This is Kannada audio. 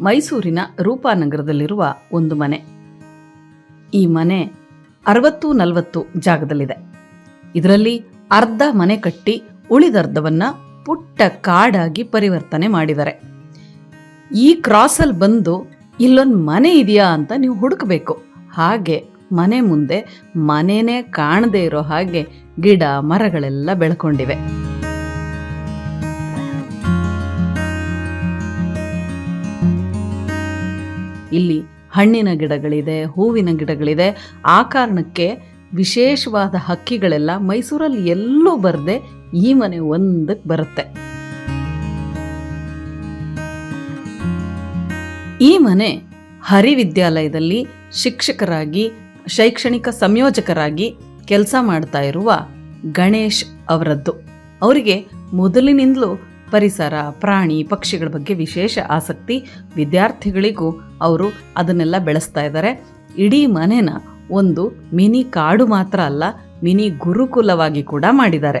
ಮೈಸೂರಿನ ರೂಪಾನಗರದಲ್ಲಿರುವ ಒಂದು ಮನೆ. ಈ ಮನೆ ಅರವತ್ತು ನಲವತ್ತು ಜಾಗದಲ್ಲಿದೆ. ಇದರಲ್ಲಿ ಅರ್ಧ ಮನೆ ಕಟ್ಟಿ ಉಳಿದರ್ಧವನ್ನ ಪುಟ್ಟ ಕಾಡಾಗಿ ಪರಿವರ್ತನೆ ಮಾಡಿದ್ದಾರೆ. ಈ ಕ್ರಾಸಲ್ಲಿ ಬಂದು ಇಲ್ಲೊಂದು ಮನೆ ಇದೆಯಾ ಅಂತ ನೀವು ಹುಡುಕಬೇಕು. ಹಾಗೆ ಮನೆ ಮುಂದೆ ಮನೆನೇ ಕಾಣದೇ ಇರೋ ಹಾಗೆ ಗಿಡ ಮರಗಳೆಲ್ಲ ಬೆಳ್ಕೊಂಡಿವೆ. ಇಲ್ಲಿ ಹಣ್ಣಿನ ಗಿಡಗಳಿದೆ, ಹೂವಿನ ಗಿಡಗಳಿದೆ. ಆ ಕಾರಣಕ್ಕೆ ವಿಶೇಷವಾದ ಹಕ್ಕಿಗಳೆಲ್ಲ ಮೈಸೂರಲ್ಲಿ ಎಲ್ಲೂ ಬರದೆ ಈ ಮನೆ ಒಂದಕ್ಕೆ ಬರುತ್ತೆ. ಈ ಮನೆ ಹರಿವಿದ್ಯಾಲಯದಲ್ಲಿ ಶಿಕ್ಷಕರಾಗಿ, ಶೈಕ್ಷಣಿಕ ಸಂಯೋಜಕರಾಗಿ ಕೆಲಸ ಮಾಡ್ತಾ ಇರುವ ಗಣೇಶ್ ಅವರದ್ದು. ಅವರಿಗೆ ಮೊದಲಿನಿಂದಲೂ ಪರಿಸರ, ಪ್ರಾಣಿ, ಪಕ್ಷಿಗಳ ಬಗ್ಗೆ ವಿಶೇಷ ಆಸಕ್ತಿ ವಿದ್ಯಾರ್ಥಿಗಳಿಗೂ ಅವರು ಅದನ್ನೆಲ್ಲ ಬೆಳೆಸ್ತಾ ಇದ್ದಾರೆ. ಇಡೀ ಮನೆನ ಒಂದು ಮಿನಿ ಕಾಡು ಮಾತ್ರ ಅಲ್ಲ, ಮಿನಿ ಗುರುಕುಲವಾಗಿ ಕೂಡ ಮಾಡಿದ್ದಾರೆ.